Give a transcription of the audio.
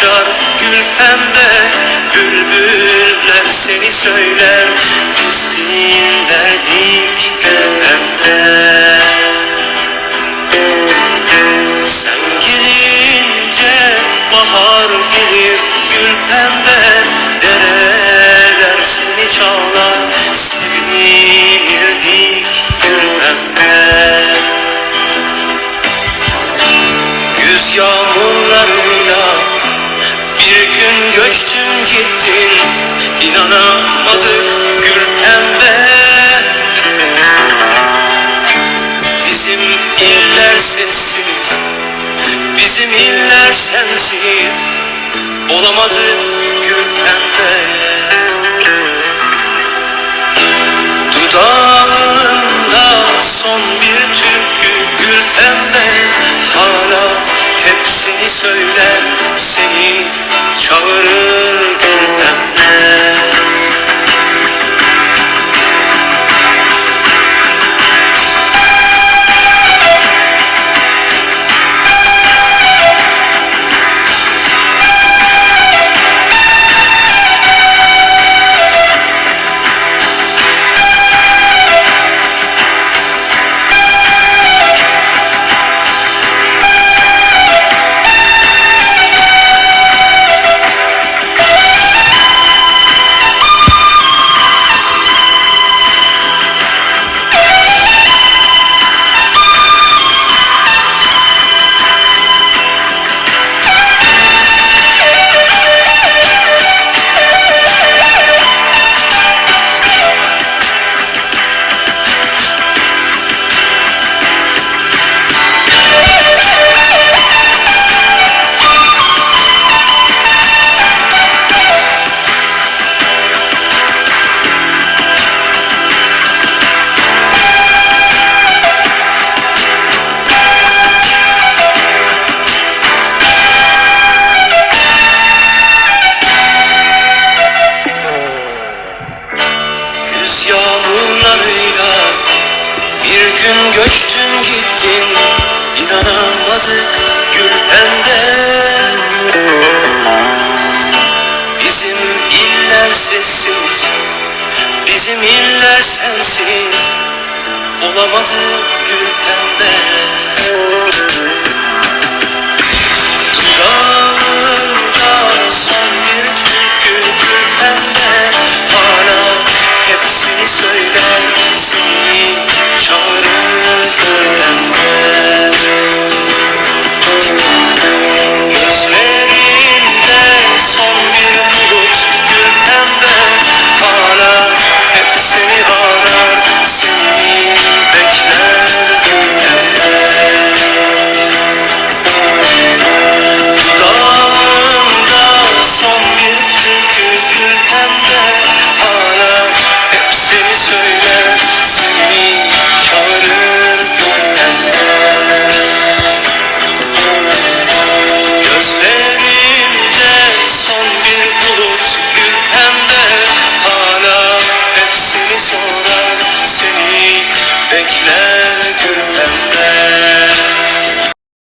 Açar gül pembe Bülbüller seni söyler dinledik gül pembe Sen gelince bahar gelir gül pembe Dereler. Seni çağlar sevinirdik göçtün gittin İnanamadık gül pembe. Bizim iller sessiz Bizim iller sensiz. Olamadı gül pembe. Dudağında son gün göçtün gittin İnanamadık gül pembe Bizim iller sessiz Bizim iller sensiz. Olamadı gül pembe